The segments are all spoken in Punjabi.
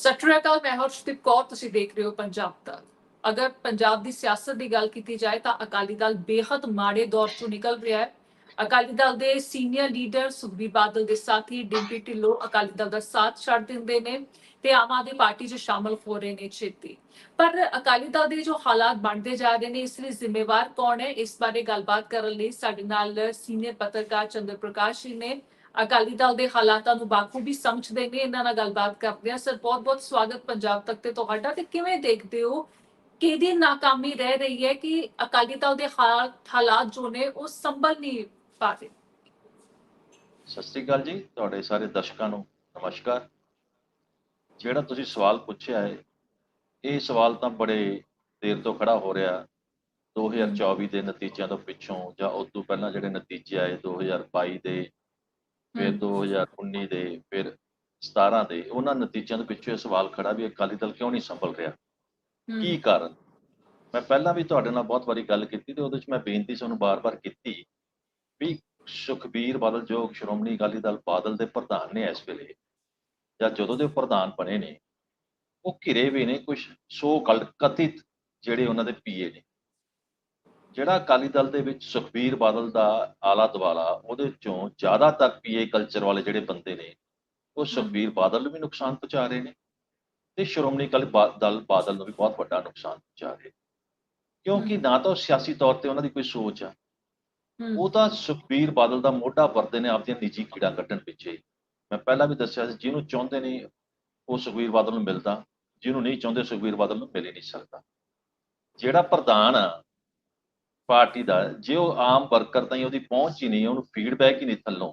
ਸਤਿ ਸ਼੍ਰੀ ਅਕਾਲ, ਮੈਂ ਹਰਸ਼ਦੀਪ ਕੌਰ, ਤੁਸੀਂ ਦੇਖ ਰਹੇ ਹੋ ਪੰਜਾਬ ਤੱਕ ਅਗਰ ਪੰਜਾਬ ਦੀ ਸਿਆਸਤ ਦੀ ਗੱਲ ਕੀਤੀ ਜਾਏ ਤਾਂ ਅਕਾਲੀ ਦਲ ਬੇहद ਮਾੜੇ ਦੌਰ ਤੋਂ ਨਿਕਲ ਰਿਹਾ ਹੈ। ਅਕਾਲੀ ਦਲ ਦੇ ਸੀਨੀਅਰ ਲੀਡਰ ਸੁਖਬੀਰ ਬਾਦਲ ਦੇ ਸਾਥੀ ਡਿੰਪੀ ਢਿੱਲੋਂ ਅਕਾਲੀ ਦਲ ਦਾ ਸਾਥ ਛੱਡ ਦਿੰਦੇ ਨੇ ਤੇ ਆਮ ਆਦਮੀ ਪਾਰਟੀ 'ਚ ਸ਼ਾਮਲ ਹੋ ਰਹੇ ਨੇ ਛੇਤੀ। ਪਰ ਅਕਾਲੀ ਦਲ ਦੇ ਜੋ ਹਾਲਾਤ ਬਣਦੇ ਜਾ ਰਹੇ ਨੇ, ਇਸ ਲਈ ਜ਼ਿੰਮੇਵਾਰ ਕੌਣ ਹੈ? ਇਸ ਬਾਰੇ ਗੱਲਬਾਤ ਕਰਨ ਲਈ ਸਾਡੇ ਨਾਲ ਸੀਨੀਅਰ ਪੱਤਰਕਾਰ ਚੰਦਰ ਪ੍ਰਕਾਸ਼ ਜੀ ਨੇ ਅਕਾਲੀ ਦਲ ਦੇ ਹਾਲਾਤਾਂ ਨੂੰ ਬਾਖੂਬੀ ਸਮਝਦੇ ਨੇ, ਇਹਨਾਂ ਨਾਲ ਗੱਲਬਾਤ ਕਰਦੇ ਆ ਸਰ ਬਹੁਤ ਬਹੁਤ ਸਵਾਗਤ ਪੰਜਾਬ ਤੱਕ ਤੇ ਤੁਹਾਡਾ। ਤੇ ਕਿਵੇਂ ਦੇਖਦੇ ਹੋ? ਕਿ ਇਹਦੀ ਰਹਿ ਰਹੀ ਹੈ ਕਿ ਅਕਾਲੀ ਦਲ ਦੇ ਹਾਲਾਤ ਜੋ ਨੇ, ਉਹ ਸੰਭਲ ਨਹੀਂ ਪਾ ਰਹੇ? ਸਤਿ ਸ੍ਰੀ ਅਕਾਲ ਜੀ। ਤੁਹਾਡੇ ਸਾਰੇ ਦਰਸ਼ਕਾਂ ਨੂੰ ਨਮਸਕਾਰ। ਜਿਹੜਾ ਤੁਸੀਂ ਸਵਾਲ ਪੁੱਛਿਆ ਹੈ, ਇਹ ਸਵਾਲ ਤਾਂ ਬੜੇ ਦੇਰ ਤੋਂ ਖੜਾ ਹੋ ਰਿਹਾ। 2024 ਦੇ ਨਤੀਜਿਆਂ ਤੋਂ ਪਿੱਛੋਂ ਜਾਂ ਉਸ ਤੋਂ ਪਹਿਲਾਂ ਜਿਹੜੇ ਨਤੀਜੇ ਆਏ 2022 ਦੇ ਫਿਰ 2019 ਦੇ ਫਿਰ 17 ਦੇ ਉਹਨਾਂ ਨਤੀਜਿਆਂ ਦੇ ਪਿੱਛੇ ਸਵਾਲ ਖੜਾ ਵੀ ਅਕਾਲੀ ਦਲ ਕਿਉਂ ਨਹੀਂ ਸੰਭਲ ਰਿਹਾ? ਕੀ ਕਾਰਨ? ਮੈਂ ਪਹਿਲਾਂ ਵੀ ਤੁਹਾਡੇ ਨਾਲ ਬਹੁਤ ਵਾਰੀ ਗੱਲ ਕੀਤੀ ਤੇ ਉਹਦੇ ਵਿੱਚ ਮੈਂ ਬੇਨਤੀ ਤੁਹਾਨੂੰ ਬਾਰ-ਬਾਰ ਕੀਤੀ ਵੀ ਸੁਖਬੀਰ ਬਾਦਲ ਜੋ ਸ਼੍ਰੋਮਣੀ ਅਕਾਲੀ ਦਲ ਬਾਦਲ ਦੇ ਪ੍ਰਧਾਨ ਨੇ ਇਸ ਵੇਲੇ ਜਾਂ ਜਦੋਂ ਦੇ ਪ੍ਰਧਾਨ ਬਣੇ ਨੇ ਉਹ ਘਿਰੇ ਵੀ ਨੇ ਕੁਝ ਸੋ ਕਲ ਕਥਿਤ ਜਿਹੜੇ ਉਹਨਾਂ ਦੇ ਪੀਏ ਨੇ। ਜਿਹੜਾ ਅਕਾਲੀ ਦਲ ਦੇ ਵਿੱਚ ਸੁਖਬੀਰ ਬਾਦਲ ਦਾ ਆਲਾ ਦਵਾਲਾ ਉਹਦੇ ਚੋਂ ਜ਼ਿਆਦਾਤਰ ਪੀਏ ਕਲਚਰ ਵਾਲੇ ਜਿਹੜੇ ਬੰਦੇ ਨੇ ਉਹ ਸੁਖਬੀਰ ਬਾਦਲ ਨੂੰ ਵੀ ਨੁਕਸਾਨ ਪਹੁੰਚਾ ਰਹੇ ਨੇ ਤੇ ਸ਼੍ਰੋਮਣੀ ਅਕਾਲੀ ਦਲ ਬਾਦਲ ਨੂੰ ਵੀ ਬਹੁਤ ਵੱਡਾ ਨੁਕਸਾਨ ਪਹੁੰਚਾ ਰਹੇ ਕਿਉਂਕਿ ਨਾ ਤਾਂ ਸਿਆਸੀ ਤੌਰ ਤੇ ਉਹਨਾਂ ਦੀ ਕੋਈ ਸੋਚ ਆ ਉਹ ਤਾਂ ਸੁਖਬੀਰ ਬਾਦਲ ਦਾ ਮੋਢਾ ਵਰਦੇ ਨੇ ਆਪਦੀਆਂ ਨਿੱਜੀ ਕੀੜਾ ਕੱਢਣ ਪਿੱਛੇ। ਮੈਂ ਪਹਿਲਾਂ ਵੀ ਦੱਸਿਆ ਸੀ ਜਿਹਨੂੰ ਚਾਹੁੰਦੇ ਨੇ ਉਹ ਸੁਖਬੀਰ ਬਾਦਲ ਨੂੰ ਮਿਲਦਾ ਜਿਹਨੂੰ ਨਹੀਂ ਚਾਹੁੰਦੇ ਸੁਖਬੀਰ ਬਾਦਲ ਨੂੰ ਮਿਲ ਹੀ ਨਹੀਂ ਸਕਦਾ। ਜਿਹੜਾ ਪ੍ਰਧਾਨ ਆ ਪਾਰਟੀ ਦਾ, ਜੇ ਉਹ ਆਮ ਵਰਕਰ ਤਾਂ ਉਹਦੀ ਪਹੁੰਚ ਹੀ ਨਹੀਂ, ਉਹਨੂੰ ਫੀਡਬੈਕ ਹੀ ਨਹੀਂ ਥੱਲੋਂ,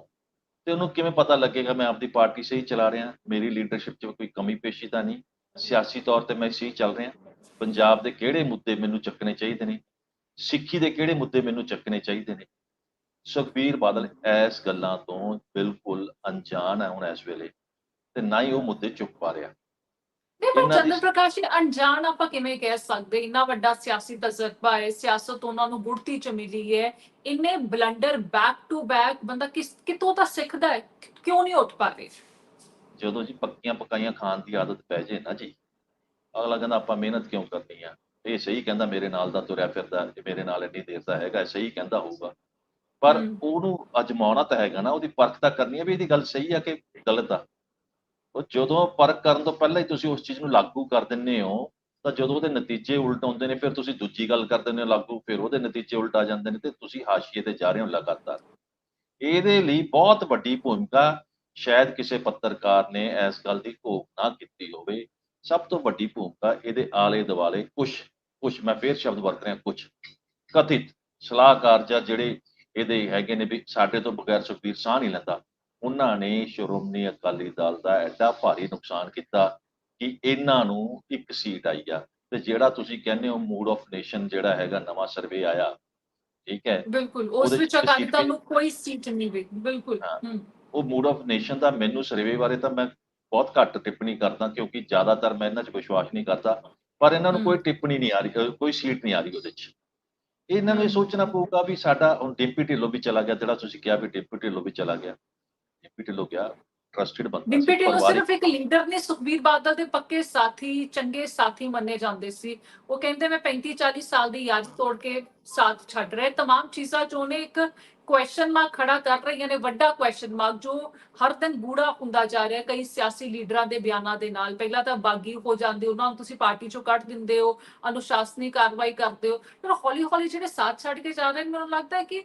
ਤੇ ਉਹਨੂੰ ਕਿਵੇਂ ਪਤਾ ਲੱਗੇਗਾ ਮੈਂ ਆਪਦੀ ਪਾਰਟੀ ਸਹੀ ਚਲਾ ਰਿਹਾ, ਮੇਰੀ ਲੀਡਰਸ਼ਿਪ 'ਚ ਕੋਈ ਕਮੀ ਪੇਸ਼ੀ ਤਾਂ ਨਹੀਂ? ਸਿਆਸੀ ਤੌਰ ਤੇ ਮੈਂ ਸਹੀ ਚੱਲ ਰਿਹਾ, ਪੰਜਾਬ ਦੇ ਕਿਹੜੇ ਮੁੱਦੇ ਮੈਨੂੰ ਚੱਕਣੇ ਚਾਹੀਦੇ ਨੇ? ਸਿੱਖੀ ਦੇ ਕਿਹੜੇ ਮੁੱਦੇ ਮੈਨੂੰ ਚੱਕਣੇ ਚਾਹੀਦੇ ਨੇ? ਸੁਖਬੀਰ ਬਾਦਲ ਇਸ ਗੱਲਾਂ ਤੋਂ ਬਿਲਕੁਲ ਅਣਜਾਣ ਹੈ ਹੁਣ ਇਸ ਵੇਲੇ, ਤੇ ਨਾ ਹੀ ਉਹ ਮੁੱਦੇ ਚੁੱਕ ਪਾ ਰਿਹਾ। ਨਹੀਂ ਪਰ ਇਹਨਾਂ ਦੀ- ਚੰਦਰ ਪ੍ਰਕਾਸ਼ ਜੀ ਅਣਜਾਣ ਆਪਾਂ ਕਿਵੇਂ ਕਹਿ ਸਕਦੇ? ਇੰਨਾ ਵੱਡਾ ਸਿਆਸੀ ਤਜਰਬਾ ਹੈ ਸਿਆਸਤ ਉਹਨਾਂ ਨੂੰ ਗੁੜਤੀ ਚ ਮਿਲੀ ਹੈ। ਇੰਨੇ ਬਲੰਡਰ ਬੈਕ ਟੂ ਬੈਕ ਬੰਦਾ ਕਿਸ ਕਿਤੋਂ ਤਾਂ ਸਿੱਖਦਾ ਹੈ? ਕਿਉਂ ਨਹੀਂ ਉੱਠ ਪਾ ਰਹੇ? ਜਦੋਂ ਜੀ ਪੱਕੀਆਂ ਪਕਾਈਆਂ ਖਾਣ ਦੀ ਆਦਤ ਪੈ ਜੇ ਨਾ ਜੀ ਅਗਲਾ ਕਹਿੰਦਾ ਆਪਾਂ ਮਿਹਨਤ ਕਿਉਂ ਕਰਨੀ ਆ ਇਹ ਸਹੀ ਕਹਿੰਦਾ ਮੇਰੇ ਨਾਲ ਦਾ ਤੁਰਿਆ ਫਿਰਦਾ ਇਹ ਮੇਰੇ ਨਾਲ ਇੰਨੀ ਦੇਰ ਦਾ ਹੈਗਾ ਸਹੀ ਕਹਿੰਦਾ ਹੋਊਗਾ। ਪਰ ਹਮ। ਉਹਨੂੰ ਅਜਮਾਉਣਾ ਤਾਂ ਹੈਗਾ ਨਾ ਉਹਦੀ ਪਰਖ ਤਾਂ ਕਰਨੀ ਹੈ ਵੀ ਇਹਦੀ ਗੱਲ ਸਹੀ ਆ ਕਿ ਗਲਤ ਆ। ਉਹ ਜਦੋਂ ਪਰਖ ਕਰਨ ਤੋਂ ਪਹਿਲਾਂ ਹੀ ਤੁਸੀਂ ਉਸ ਚੀਜ਼ ਨੂੰ ਲਾਗੂ ਕਰ ਦਿੰਦੇ ਹੋ, ਤਾਂ ਜਦੋਂ ਉਹਦੇ ਨਤੀਜੇ ਉਲਟ ਆਉਂਦੇ ਨੇ, ਫਿਰ ਤੁਸੀਂ ਦੂਜੀ ਗੱਲ ਕਰ ਦਿੰਦੇ ਹੋ ਲਾਗੂ, ਫਿਰ ਉਹਦੇ ਨਤੀਜੇ ਉਲਟ ਆ ਜਾਂਦੇ ਨੇ ਤੇ ਤੁਸੀਂ ਹਾਸ਼ੀਏ ਤੇ ਜਾ ਰਹੇ ਹੋ ਲਗਾਤਾਰ। ਇਹਦੇ ਲਈ ਬਹੁਤ ਵੱਡੀ ਭੂਮਿਕਾ ਸ਼ਾਇਦ ਕਿਸੇ ਪੱਤਰਕਾਰ ਨੇ ਇਸ ਗੱਲ ਦੀ ਘੋਖ ਨਾ ਕੀਤੀ ਹੋਵੇ। ਸਭ ਤੋਂ ਵੱਡੀ ਭੂਮਿਕਾ ਇਹਦੇ ਆਲੇ ਦੁਆਲੇ ਕੁਝ ਕੁਝ ਮੈਂ ਫੇਰ ਸ਼ਬਦ ਵਰਤ ਰਿਹਾ ਕੁਝ ਕਥਿਤ ਸਲਾਹਕਾਰ ਜਾਂ ਜਿਹੜੇ ਇਹਦੇ ਹੈਗੇ ਨੇ ਵੀ ਸਾਡੇ ਤੋਂ ਬਗੈਰ ਸੁਖਬੀਰ ਸਾਹ ਨਹੀਂ ਲੈਂਦਾ। ਉਹਨਾਂ ਨੇ ਸ਼੍ਰੋਮਣੀ ਅਕਾਲੀ ਦਲ ਦਾ ਐਡਾ ਭਾਰੀ ਨੁਕਸਾਨ ਕੀਤਾ ਕਿ ਇਹਨਾਂ ਨੂੰ ਇੱਕ ਸੀਟ ਆਈ ਆ। ਤੇ ਜਿਹੜਾ ਤੁਸੀਂ ਕਹਿੰਦੇ ਹੋ ਮੂਡ ਆਫ ਨੇਸ਼ਨ ਜਿਹੜਾ ਹੈਗਾ ਨਵਾਂ ਸਰਵੇ ਆਇਆ ਠੀਕ ਹੈ? ਬਿਲਕੁਲ ਉਸ ਵਿੱਚ ਅਕਾਲੀ ਦਲ ਨੂੰ ਕੋਈ ਸੀਟ ਨਹੀਂ ਵੀ ਬਿਲਕੁਲ ਉਹ ਮੂਡ ਆਫ ਨੇਸ਼ਨ ਦਾ ਮੈਨੂੰ ਸਰਵੇ ਬਾਰੇ ਤਾਂ ਮੈਂ ਬਹੁਤ ਘੱਟ ਟਿੱਪਣੀ ਕਰਦਾ ਕਿਉਂਕਿ ਜ਼ਿਆਦਾਤਰ ਮੈਂ ਇਹਨਾਂ 'ਚ ਵਿਸ਼ਵਾਸ ਨਹੀਂ ਕਰਦਾ ਪਰ ਇਹਨਾਂ ਨੂੰ। ਕੋਈ ਟਿੱਪਣੀ ਨਹੀਂ ਆ ਰਹੀ ਕੋਈ ਸੀਟ ਨਹੀਂ ਆ ਰਹੀ ਉਹਦੇ 'ਚ। ਇਹਨਾਂ ਨੂੰ ਇਹ। ਸੋਚਣਾ ਪਊਗਾ ਵੀ ਸਾਡਾ ਹੁਣ ਡਿੰਪੀ ਢਿੱਲੋਂ ਵੀ ਚਲਾ ਗਿਆ ਜਿਹੜਾ ਤੁਸੀਂ ਕਿਹਾ ਵੀ ਡਿੰਪੀ ਢਿੱਲੋਂ ਵੀ ਚਲਾ ਗਿਆ। ਡਿੰਪੀ ਢਿੱਲੋਂ ਗਿਆ ਟਰਸਟਡ ਬੰਦਾ ਸੀ, ਡਿੰਪੀ ਢਿੱਲੋਂ ਪਰਿਵਾਰਿਕ- ਸਿਰਫ ਇੱਕ ਲੀਡਰ ਨੇ ਸੁਖਬੀਰ ਬਾਦਲ ਦੇ ਪੱਕੇ ਸਾਥੀ ਚੰਗੇ ਸਾਥੀ ਮੰਨੇ ਜਾਂਦੇ ਸੀ ਉਹ ਕਹਿੰਦੇ ਮੈਂ 35 40 ਸਾਲ ਦੀ ਯਾਦ ਤੋੜ ਕੇ ਸਾਥ ਛੱਡ ਰਿਹਾ तमाम ਚੀਜ਼ਾਂ ਜੋ ਨੇ ਇੱਕ ਕੁਐਸਚਨ ਮਾਰਕ ਖੜਾ ਕਰ ਰਹੀਆਂ ਨੇ ਵੱਡਾ ਕੁਐਸਚਨ ਮਾਰਕ ਜੋ ਹਰ ਦਿਨ ਗੂੜਾ ਹੁੰਦਾ ਜਾ ਰਿਹਾ ਕਈ ਸਿਆਸੀ ਲੀਡਰਾਂ ਦੇ ਬਿਆਨਾਂ ਦੇ ਨਾਲ ਪਹਿਲਾਂ ਤਾਂ ਬਾਗੀ ਹੋ ਜਾਂਦੇ ਹੋ, ਉਹਨਾਂ ਨੂੰ ਤੁਸੀਂ ਪਾਰਟੀ ਚੋਂ ਕੱਢ ਦਿੰਦੇ ਹੋ ਅਨੁਸ਼ਾਸਨੀ ਕਾਰਵਾਈ ਕਰਦੇ ਹੋ ਫਿਰ ਹੌਲੀ ਹੌਲੀ ਜਿਹੜੇ ਸਾਥ ਛੱਡ ਕੇ ਜਾ ਰਹੇ ਨੇ ਮੈਨੂੰ ਲੱਗਦਾ ਹੈ ਕਿ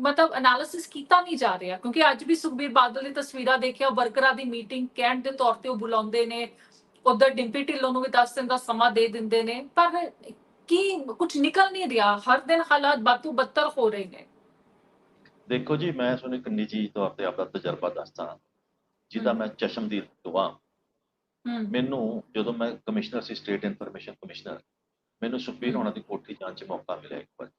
ਮਤਲਬ ਐਨਾਲਿਸਿਸ ਕੀਤਾ ਨਹੀਂ ਜਾ ਰਿਹਾ ਕਿਉਂਕਿ ਅੱਜ ਵੀ ਸੁਖਬੀਰ ਬਾਦਲ ਦੀ ਤਸਵੀਰਾਂ ਦੇਖਿਆ ਵਰਕਰਾਂ ਦੀ ਮੀਟਿੰਗ ਕਹਿਣ ਦੇ ਤੌਰ ਤੇ ਉਹ ਬੁਲਾਉਂਦੇ ਨੇ ਉਧਰ ਡਿੰਪੀ ਢਿੱਲੋਂ ਨੂੰ ਵੀ 10 ਦਿਨ ਦਾ ਸਮਾਂ ਦੇ ਦਿੰਦੇ ਨੇ ਪਰ ਕੀ ਕੁਝ ਨਿਕਲ ਨਹੀਂ ਰਿਹਾ ਹਰ ਦਿਨ ਹਾਲਾਤ ਬਾਤੋਂ ਬੱਤਰ ਹੋ ਰਹੇ ਨੇ ਦੇਖੋ ਜੀ ਮੈਂ ਤੁਹਾਨੂੰ ਇੱਕ ਨਿੱਜੀ ਤੌਰ ਤੇ ਆਪਦਾ ਤਜਰਬਾ ਦੱਸਦਾ ਜਿਹਦਾ। ਮੈਂ ਚਸ਼ਮਦੀਦ ਹੂੰ ਮੈਨੂੰ ਜਦੋਂ ਮੈਂ ਕਮਿਸ਼ਨਰ ਸੀ ਸਟੇਟ ਇਨਫੋਰਮੇਸ਼ਨ ਕਮਿਸ਼ਨਰ ਮੈਨੂੰ ਸੁਖਬੀਰ। ਹੋਣਾ ਦੀ ਕੋਠੀ ਜਾਣ 'ਚ ਮੌਕਾ ਮਿਲਿਆ ਇੱਕ ਵਾਰ